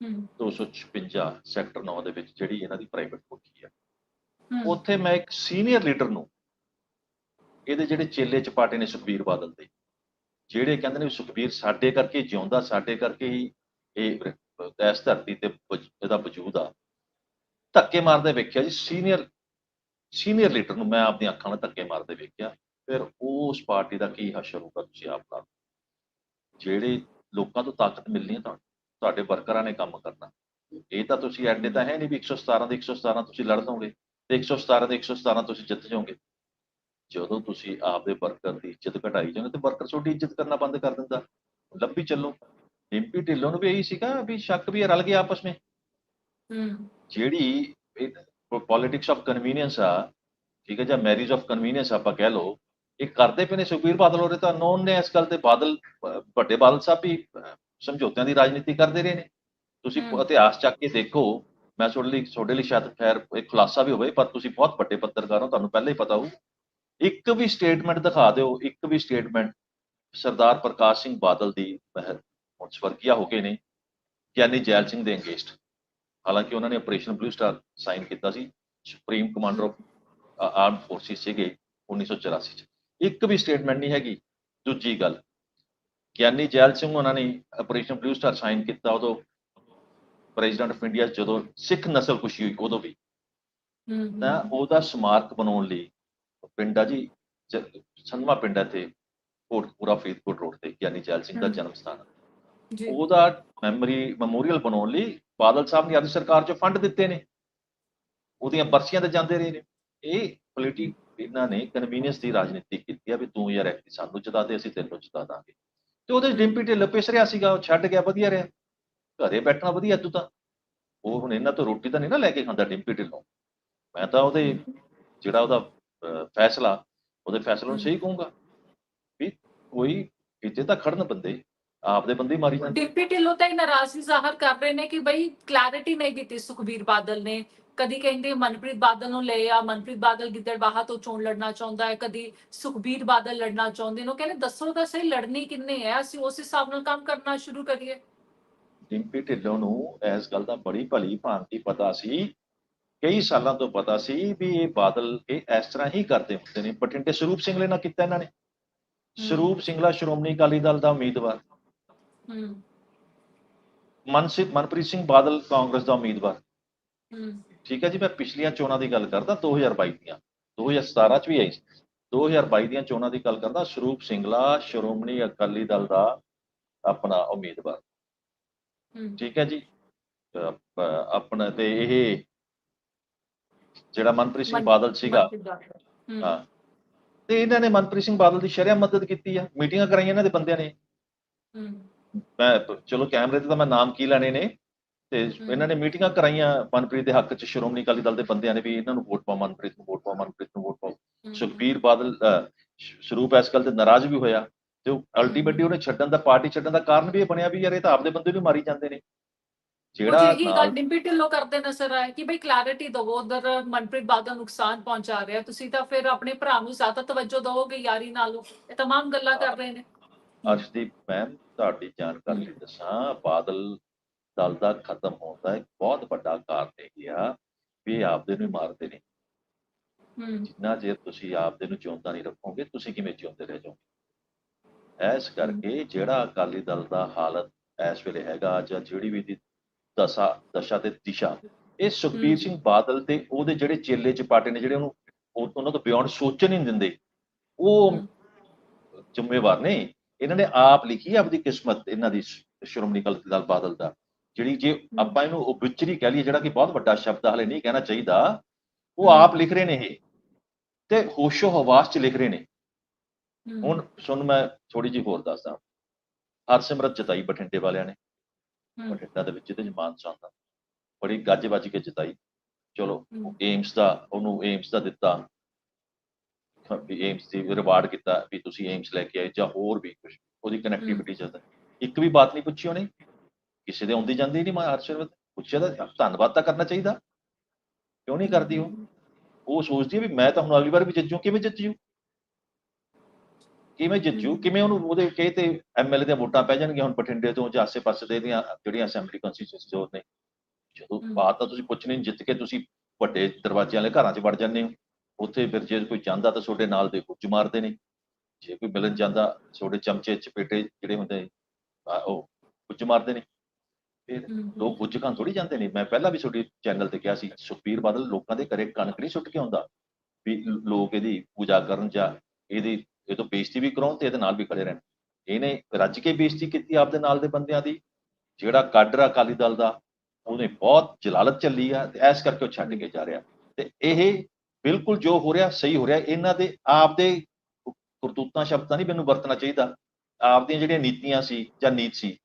256 ਸੈਕਟਰ 9 ਦੇ ਵਿੱਚ ਜਿਹੜੀ ਇਹਨਾਂ ਦੀ ਪ੍ਰਾਈਵੇਟ ਕੋਠੀ ਆ। ਉੱਥੇ ਮੈਂ ਇੱਕ ਸੀਨੀਅਰ ਲੀਡਰ ਨੂੰ ਇਹਦੇ ਜਿਹੜੇ ਚੇਲੇ ਚਪਾਟੇ ਨੇ ਸੁਖਬੀਰ ਬਾਦਲ ਦੇ ਜਿਹੜੇ ਕਹਿੰਦੇ ਨੇ ਸੁਖਬੀਰ ਸਾਡੇ ਕਰਕੇ ਜਿਉਂਦਾ ਸਾਡੇ ਕਰਕੇ ਹੀ ਇਹ ਇਸ ਧਰਤੀ ਤੇ ਇਹਦਾ ਵਜੂਦ ਆ। ਧੱਕੇ ਮਾਰਦੇ ਵੇਖਿਆ ਜੀ ਸੀਨੀਅਰ ਸੀਨੀਅਰ ਲੀਡਰ ਨੂੰ ਮੈਂ ਆਪਣੀਆਂ ਅੱਖਾਂ ਨਾਲ ਧੱਕੇ ਮਾਰਦੇ ਵੇਖਿਆ। ਫਿਰ ਉਸ ਪਾਰਟੀ ਦਾ ਕੀ ਹਸ਼ਰ ਹੋਊਗਾ ਤੁਸੀਂ ਆਪ ਲਾ ਲਓ। ਜਿਹੜੇ ਲੋਕਾਂ ਤੋਂ ਤਾਕਤ ਮਿਲਣੀ ਹੈ ਤੁਹਾਨੂੰ ਤੁਹਾਡੇ ਵਰਕਰਾਂ ਨੇ ਕੰਮ ਕਰਨਾ। ਇਹ ਤਾਂ ਤੁਸੀਂ ਐਡੇ ਤਾਂ ਹੈ ਨਹੀਂ ਵੀ 117 ਦੇ 117 ਤੁਸੀਂ ਲੜ ਦੋਗੇ ਤੇ 117 ਦੇ 117 ਤੁਸੀਂ ਜਿੱਤ ਜਾਓਗੇ। ਜਦੋਂ ਤੁਸੀਂ ਆਪਦੇ ਵਰਕਰ ਦੀ ਇੱਜ਼ਤ ਘਟਾਈ ਜਾਂਦੇ ਤੇ ਵਰਕਰ ਤੁਹਾਡੀ ਇੱਜ਼ਤ ਕਰਨਾ ਬੰਦ ਕਰ ਦਿੰਦਾ। ਲੰਬੀ ਚੱਲੋ। ਡਿੰਪੀ ਢਿੱਲੋਂ ਨੂੰ ਵੀ ਇਹੀ ਸੀਗਾ ਵੀ ਸ਼ੱਕ ਵੀ ਰਲ ਗਏ ਆਪਸ ਵਿੱਚ। ਹੂੰ। ਜਿਹੜੀ ਪੋਲਿਟਿਕਸ ਆਫ ਕਨਵੀਨੀਅੰਸ ਆ ਠੀਕ ਹੈ ਜਾਂ ਮੈਰਿਜ ਆਫ ਕਨਵੀਨੀਅੰਸ ਆਪਾਂ ਕਹਿ ਲਓ ਇਹ ਕਰਦੇ ਪਏ ਨੇ ਸੁਖਬੀਰ ਬਾਦਲ ਹੋਰੇ ਤਾਂ। ਨੋਨ ਨੇ ਇਸ ਗੱਲ ਤੇ ਬਾਦਲ ਵੱਡੇ ਬਾਦਲ ਸਾਹਿਬ ਵੀ ਸਮਝੌਤਿਆਂ ਦੀ ਰਾਜਨੀਤੀ ਕਰਦੇ ਰਹੇ ਨੇ। ਤੁਸੀਂ। ਇਤਿਹਾਸ ਚੱਕ ਕੇ ਦੇਖੋ ਮੈਂ ਤੁਹਾਡੇ ਲਈ ਤੁਹਾਡੇ ਲਈ ਸ਼ਾਇਦ ਖੈਰ ਇੱਕ ਖੁਲਾਸਾ ਵੀ ਹੋਵੇ ਪਰ ਤੁਸੀਂ ਬਹੁਤ ਵੱਡੇ ਪੱਤਰਕਾਰ ਹੋ ਤੁਹਾਨੂੰ ਪਹਿਲਾਂ ਹੀ ਪਤਾ ਹੋਊ। ਇੱਕ ਵੀ ਸਟੇਟਮੈਂਟ ਦਿਖਾ ਦਿਓ ਇੱਕ ਵੀ ਸਟੇਟਮੈਂਟ ਸਰਦਾਰ ਪ੍ਰਕਾਸ਼ ਸਿੰਘ ਬਾਦਲ ਦੀ ਮਹਿਰ ਹੁਣ ਸਵਰਗੀਆ ਹੋ ਗਏ ਨੇ ਗਿਆਨੀ ਜੈਲ ਸਿੰਘ ਦੇ ਅੰਗੇਸਟ ਹਾਲਾਂਕਿ ਉਹਨਾਂ ਨੇ ਆਪਰੇਸ਼ਨ ਬਲੂ ਸਟਾਰ ਸਾਈਨ ਕੀਤਾ ਸੀ supreme commander of arm forces ਸੀਗੇ 1984 ਚ। ਇੱਕ ਵੀ ਸਟੇਟਮੈਂਟ ਨਹੀਂ ਹੈਗੀ ਦੂਜੀ ਗੱਲ ਗਿਆਨੀ ਜੈਲ ਸਿੰਘ ਉਹਨਾਂ ਨੇ ਆਪਰੇਸ਼ਨ ਬਲੂ ਸਟਾਰ ਸਾਈਨ ਕੀਤਾ ਉਦੋਂ ਪ੍ਰੈਜ਼ੀਡੈਂਟ ਆਫ ਇੰਡੀਆ ਜਦੋਂ ਸਿੱਖ ਨਸਲ ਖੁਸ਼ੀ ਹੋਈ ਉਦੋਂ ਵੀ। ਹੂੰ ਤਾਂ ਉਹਦਾ ਸਮਾਰਕ ਬਣਾਉਣ ਲਈ ਪਿੰਡ ਜੀ ਸੰਧਵਾ ਪਿੰਡ ਹੈ ਤੇ ਕੋਟਪੂਰਾ ਫਰੀਦਕੋਟ ਰੋਡ ਤੇ ਗਿਆਨੀ ਜੈਲ ਸਿੰਘ ਦਾ। ਜਨਮ ਸਥਾਨ। ਜੀ। ਉਹਦਾ ਮੈਮੋਰੀ ਮੈਮੋਰੀਅਲ ਬਣਾਉਣ ਲਈ ਬਾਦਲ ਸਾਹਿਬ ਨੇ ਆਦੀ ਸਰਕਾਰ ਚੋਂ ਫੰਡ ਦਿੱਤੇ ਨੇ। ਉਹਦੀਆਂ ਬਰਸੀਆਂ ਤੇ ਜਾਂਦੇ ਰਹੇ ਨੇ। ਇਹ ਪੋਲਿਟਿਕ ਇਹਨਾਂ ਨੇ ਕਨਵੀਨੀਅੰਸ ਦੀ ਰਾਜਨੀਤੀ ਕੀਤੀ ਆ ਵੀ ਤੂੰ ਯਾਰ ਐਕਟੀ ਸਾਨੂੰ ਜਿਤਾ ਦੇ ਅਸੀਂ ਤੈਨੂੰ ਜਿਤਾ ਦਾਂਗੇ। ਤੇ ਉਹਦੇ 'ਚ ਡਿੰਪੀ ਢਿੱਲ ਪਿਸ ਰਿਹਾ ਸੀਗਾ, ਉਹ ਛੱਡ ਗਿਆ, ਵਧੀਆ ਰਿਹਾ। ਘਰੇ ਬੈਠਣਾ ਵਧੀਆ ਤੂੰ ਤਾਂ। ਉਹ ਹੁਣ ਇਹਨਾਂ ਤੋਂ ਰੋਟੀ ਤਾਂ ਨਹੀਂ ਨਾ ਲੈ ਕੇ ਖਾਂਦਾ ਡਿੰਪੀ ਢਿੱਲੋਂ ਮੈਂ ਤਾਂ ਉਹਦੇ ਜਿਹੜਾ ਉਹਦਾ ਫੈਸਲਾ, ਉਹਦੇ ਫੈਸਲੇ ਨੂੰ ਸਹੀ ਕਹੂੰਗਾ। ਵੀ ਕੋਈ ਇੱਥੇ ਤਾਂ ਖੜਨ ਬੰਦੇ। ਆਪਦੇ ਬੰਦੇ ਮਾਰੀ ਜਾਂਦੇ। ਡਿਪਟੀ ਢਿੱਲੋਂ ਤਾਂ ਇਹ ਨਾਰਾਜ਼ਗੀ ਜ਼ਾਹਰ ਕਰ ਰਹੇ ਨੇ ਕਿ ਬਈ ਕਲੈਰਿਟੀ ਨਹੀਂ ਦਿੱਤੀ ਸੁਖਬੀਰ ਬਾਦਲ ਨੇ। ਕਦੀ ਕਹਿੰਦੇ ਮਨਪ੍ਰੀਤ ਬਾਦਲ ਨੂੰ ਲੈ ਆ ਮਨਪ੍ਰੀਤ ਬਾਦਲ ਗਿੱਦੜਬਾਹਾ ਤੋਂ ਚੋਣ ਲੜਨਾ ਚਾਹੁੰਦਾ ਹੈ ਕਦੀ ਸੁਖਬੀਰ ਬਾਦਲ ਲੜਨਾ ਚਾਹੁੰਦੇ ਨੇ। ਉਹ ਕਹਿੰਦੇ ਦੱਸੋ ਤਾਂ ਸਹੀ ਲੜਨੀ ਕਿੰਨੇ ਹੈ ਅਸੀਂ ਉਸ ਹਿਸਾਬ ਨਾਲ ਕੰਮ ਕਰਨਾ ਸ਼ੁਰੂ ਕਰੀਏ। ਡਿੰਪੀ ਢਿੱਲੋਂ ਨੂੰ ਇਸ ਗੱਲ ਦਾ ਬੜੀ ਭਲੀ ਭਾਂਤੀ ਪਤਾ ਸੀ ਕਈ ਸਾਲਾਂ ਤੋਂ ਪਤਾ ਸੀ ਵੀ ਇਹ ਬਾਦਲ ਇਹ ਇਸ ਤਰ੍ਹਾਂ ਹੀ ਕਰਦੇ ਹੁੰਦੇ ਨੇ। ਬਠਿੰਡੇ ਸਰੂਪ ਸਿੰਘਲੇ ਨਾਲ ਕੀਤਾ ਇਹਨਾਂ ਨੇ। ਸਰੂਪ ਸਿੰਘਲਾ ਸ਼੍ਰੋਮਣੀ ਅਕਾਲੀ ਦਲ ਦਾ ਉਮੀਦਵਾਰ। ਹੂੰ। ਮਨਸਿਤ ਮਨਪ੍ਰੀਤ ਸਿੰਘ ਬਾਦਲ ਕਾਂਗਰਸ ਦਾ ਉਮੀਦਵਾਰ। ਠੀਕ ਹੈ ਜੀ ਮੈਂ ਪਿਛਲੀਆਂ ਚੋਣਾਂ ਦੀ ਗੱਲ ਕਰਦਾ 2022 ਦੀਆਂ। 2017 ਚ ਵੀ ਆਈ ਸੀ। 2022 ਦੀਆਂ ਚੋਣਾਂ ਦੀ ਗੱਲ ਕਰਦਾ ਸਰੂਪ ਸਿੰਘਲਾ ਸ਼੍ਰੋਮਣੀ ਅਕਾਲੀ ਦਲ ਦਾ ਆਪਣਾ ਉਮੀਦਵਾਰ। ਠੀਕ ਹੈ ਜੀ ਆਪਣਾ ਤੇ ਇਹ ਜਿਹੜਾ ਮਨਪ੍ਰੀਤ ਸਿੰਘ ਬਾਦਲ ਸੀਗਾ। ਹੂੰ, ਤੇ ਇਹਨਾਂ ਨੇ ਮਨਪ੍ਰੀਤ ਸਿੰਘ ਬਾਦਲ ਦੀ ਸ਼ਰਿਆ ਮਦਦ ਕੀਤੀ ਆ। ਮੀਟਿੰਗਾਂ ਕਰਾਈਆਂ ਇਹਨਾਂ ਦੇ ਬੰਦਿਆਂ ਨੇ। ਮੈਂ ਚਲੋ ਕੈਮਰੇ ਤੇ ਤਾਂ ਮੈਂ ਨਾਮ ਕੀ ਲੈਣੇ ਨੇ ਤੇ ਹਮ। ਇਹਨਾਂ ਨੇ ਮੀਟਿੰਗਾਂ ਕਰਾਈਆਂ ਮਨਪ੍ਰੀਤ ਦੇ ਹੱਕ 'ਚ ਸ਼੍ਰੋਮਣੀ ਅਕਾਲੀ ਦਲ ਦੇ ਬੰਦਿਆਂ ਨੇ ਵੀ ਇਹਨਾਂ ਨੂੰ ਵੋਟ ਪਾਓ ਮਨਪ੍ਰੀਤ ਨੂੰ ਵੋਟ ਪਾਓ ਮਨਪ੍ਰੀਤ ਨੂੰ ਵੋਟ ਪਾਓ ਹੂੰ, ਸੁਖਬੀਰ ਬਾਦਲ ਅਹ, ਸ਼- ਸਰੂਪ ਇਸ ਗੱਲ ਤੇ ਨਾਰਾਜ਼ ਵੀ ਹੋਇਆ ਤੇ ਅਲਟੀਮੇਟਲੀ ਉਹਨੇ ਛੱਡਣ ਦਾ ਪਾਰਟੀ ਛੱਡਣ ਦਾ ਕਾਰਨ ਵੀ ਇਹ ਬਣਿਆ ਵੀ ਯਾਰ ਇਹ ਤਾਂ ਆਪਦੇ ਬੰਦੇ ਨੂੰ ਮਾਰੀ ਜਾਂਦੇ ਨੇ ਜਿਹੜਾ ਜਿਹੜਾ ਇਹ ਗੱਲ ਨਾਲ ਡਿੰਪੀ ਢਿੱਲੋਂ ਕਰਦੇ ਨਜ਼ਰ ਆਏ ਕਿ ਬਈ ਕਲੈਰਿਟੀ ਦਵੋ ਉਧਰ ਮਨਪ੍ਰੀਤ ਬਾਦਲ ਨੁਕਸਾਨ ਪਹੁੰਚਾ ਰਿਹਾ ਤੁਸੀਂ ਤਾਂ ਫਿਰ ਆਪਣੇ ਭਰਾ ਨੂੰ ਜ਼ਿਆਦਾ ਤਵੱਜੋ ਦਿਓਗੇ ਯਾਰੀ ਨਾਲੋਂ ਇਹ तमाम ਗੱਲਾਂ ਕਰ ਰਹੇ ਨੇ ਅਰਸ਼ਦੀਪ ਮੈਮ ਤੁਹਾਡੀ ਜਾਣਕਾਰੀ ਲਈ ਦੱਸਾਂ ਬਾਦਲ ਦਲ ਦਾ ਖਤਮ ਹੋਣ ਦਾ ਇੱਕ ਬਹੁਤ ਵੱਡਾ ਕਾਰਨ ਇਹ ਆ ਵੀ ਆਪਦੇ ਨੂੰ ਮਾਰਦੇ ਨੇ। ਜਿੰਨਾ ਚਿਰ ਤੁਸੀਂ ਆਪਦੇ ਨੂੰ ਜਿਉਂਦਾ ਨਹੀਂ ਰੱਖੋਗੇ ਤੁਸੀਂ ਕਿਵੇਂ ਜਿਉਂਦੇ ਰਹਿ ਜਾਓਗੇ? ਇਸ ਕਰਕੇ ਜਿਹੜਾ ਅਕਾਲੀ ਦਲ ਦਾ ਹਾਲਤ ਇਸ ਵੇਲੇ ਹੈਗਾ ਜਾਂ ਜਿਹੜੀ ਵੀ ਦੀ ਦਸ਼ਾ ਦਸ਼ਾ ਤੇ ਦਿਸ਼ਾ ਇਹ ਸੁਖਬੀਰ। ਸਿੰਘ ਬਾਦਲ ਤੇ ਉਹਦੇ ਜਿਹੜੇ ਚੇਲੇ ਚਪਾਟੇ ਨੇ ਜਿਹੜੇ ਉਹਨੂੰ ਉਹ- ਉਹਨਾਂ ਤੋਂ ਬਿਯੋਂਡ ਸੋਚਣ ਨਹੀਂ ਦਿੰਦੇ ਉਹ। ਜ਼ਿੰਮੇਵਾਰ ਨੇ। ਇਹਨਾਂ ਨੇ ਆਪ ਲਿਖੀ ਆਪਦੀ ਕਿਸਮਤ ਇਹਨਾਂ ਦੀ ਸ਼੍ਰੋਮਣੀ ਅਕਾਲੀ ਦਲ ਬਾਦਲ ਦਾ ਜਿਹੜੀ ਜੇ ਆਪਾਂ ਇਹਨੂੰ ਓਬਿਚਰੀ ਕਹਿ ਲਈਏ ਜਿਹੜਾ ਕਿ ਬਹੁਤ ਵੱਡਾ ਸ਼ਬਦ ਹਲੇ ਨਹੀਂ ਕਹਿਣਾ ਚਾਹੀਦਾ ਉਹ। ਆਪ ਲਿਖ ਰਹੇ ਨੇ ਇਹ ਤੇ ਹੋਸ਼ੋ ਹਵਾਸ ਚ ਲਿਖ ਰਹੇ ਨੇ। ਹੁਣ ਸੁਣ ਮੈਂ ਥੋੜੀ ਜਿਹੀ ਹੋਰ ਦੱਸਦਾ। ਹਰਸਿਮਰਤ ਜਤਾਈ ਬਠਿੰਡੇ ਵਾਲਿਆਂ ਨੇ ਬਠਿੰਡਾ ਦੇ ਵਿੱਚ ਜਿਹਦੇ ਚ ਮਾਨਸਾ ਦਾ। ਬੜੀ ਗੱਜ ਵੱਜ ਕੇ ਜਤਾਈ। ਚਲੋ ਹੂੰ, ਏਮਸ ਦਾ ਉਹਨੂੰ ਏਮਸ ਦਾ ਦਿੱਤਾ। ਵੀ ਏਮਸ ਦੀ ਰਿਵਾਰਡ ਕੀਤਾ ਵੀ ਤੁਸੀਂ ਏਮਸ ਲੈ ਕੇ ਆਏ ਜਾਂ ਹੋਰ ਵੀ ਕੁਝ ਉਹਦੀ ਕਨੈਕਟੀਵਿਟੀ ਚ ਇੱਕ ਵੀ ਬਾਤ ਨਹੀਂ ਪੁੱਛੀ ਉਹਨੇ ਕਿਸੇ ਦੇ ਆਉਂਦੀ ਜਾਂਦੀ ਨਹੀਂ ਮੈਂ ਹਰਸਿਮਰਤ ਪੁੱਛਿਆ ਤਾਂ ਧੰਨਵਾਦ ਤਾਂ ਕਰਨਾ ਚਾਹੀਦਾ। ਕਿਉਂ ਨਹੀਂ ਕਰਦੀ ਉਹ? ਉਹ ਸੋਚਦੀ ਹੈ ਵੀ ਮੈਂ ਤਾਂ ਹੁਣ ਅਗਲੀ ਵਾਰ ਵੀ ਜਿੱਤ ਜੂ ਕਿਵੇਂ ਜਿੱਤ ਜੂ ਕਿਵੇਂ ਜਿੱਤ ਜੂ ਹਮ। ਕਿਵੇਂ ਉਹਨੂੰ ਉਹਦੇ ਕਹੇ ਤੇ ਐਮਐਲਏ ਦੀਆਂ ਵੋਟਾਂ ਪੈ ਜਾਣਗੀਆਂ ਹੁਣ ਬਠਿੰਡੇ ਤੋਂ ਜਾਂ ਆਸੇ-ਪਾਸੇ ਦੇ ਦੀਆਂ ਜਿਹੜੀਆਂ ਅਸੈਂਬਲੀ ਕੰਸਟੀਚੁਐਂਸੀ ਨੇ। ਜਦੋਂ। ਬਾਤ ਤਾਂ ਤੁਸੀਂ ਪੁੱਛਣੀ ਜਿੱਤ ਕੇ ਤੁਸੀਂ ਵੱਡੇ ਦਰਵਾਜ਼ੇ ਵਾਲੇ ਘਰਾਂ 'ਚ ਵੜ ਜਾਂਦੇ ਹੋ। ਉੱਥੇ ਫਿਰ ਜੇ ਕੋਈ ਜਾਂਦਾ ਤਾਂ ਤੁਹਾਡੇ ਨਾਲ ਦੇ ਕੁੱਝ ਮਾਰਦੇ ਨੇ। ਜੇ ਕੋਈ ਮਿਲਣ ਜਾਂਦਾ ਤੁਹਾਡੇ ਚਮਚੇ ਚਪੇਟੇ ਜਿਹੜੇ ਹੁੰਦੇ ਆ, ਉਹ ਕੁੱਝ ਮਾਰਦੇ ਨੇ। ਫਿਰ ਲੋਕ ਪੁੱਜ ਖਾਂ ਥੋੜੀ ਜਾਂਦੇ ਨੇ। ਮੈਂ ਪਹਿਲਾਂ ਵੀ ਤੁਹਾਡੀ ਚੈਨਲ ਤੇ ਕਿਹਾ ਸੀ ਸੁਖਬੀਰ ਬਾਦਲ ਲੋਕਾਂ ਦੇ ਘਰੇ ਕਣਕ ਨਹੀਂ ਸੁੱਟ ਕੇ ਆਉਂਦਾ। ਵੀ ਲੋਕ ਇਹਦੀ ਪੂਜਾ ਕਰਨ ਜਾਂ ਇਹਦੀ ਇਹ ਤੋਂ ਬੇਇੱਜ਼ਤੀ ਵੀ ਕਰਾਉਣ ਤੇ ਇਹਦੇ ਨਾਲ ਵੀ ਖੜੇ ਰਹਿਣ। ਇਹਨੇ ਰੱਜ ਕੇ ਬੇਇੱਜ਼ਤੀ ਕੀਤੀ ਆਪਦੇ ਨਾਲ ਦੇ ਬੰਦਿਆਂ ਦੀ। ਜਿਹੜਾ ਕਾਡਰ ਅਕਾਲੀ ਦਲ ਦਾ ਉਹਨੇ ਬਹੁਤ ਜਲਾਲਤ ਚੱਲੀ ਆ ਤੇ ਐਸ ਕਰਕੇ ਉਹ ਛੱਡ ਕੇ ਜਾ ਰਿਹਾ। ਤੇ ਇਹ ਬਿਲਕੁਲ ਜੋ ਹੋ ਰਿਹਾ ਸਹੀ ਹੋ ਰਿਹਾ। ਇਹਨਾਂ ਦੇ ਆਪਦੇ ਕਰਤੂਤਾਂ ਸ਼ਬਦਾਂ ਨਹੀਂ ਮੈਨੂੰ ਵਰਤਣਾ ਚਾਹੀਦਾ। ਆਪਦੀਆਂ ਜਿਹੜੀਆਂ ਨੀਤੀਆਂ ਸੀ ਜਾਂ ਨੀਤ ਸੀ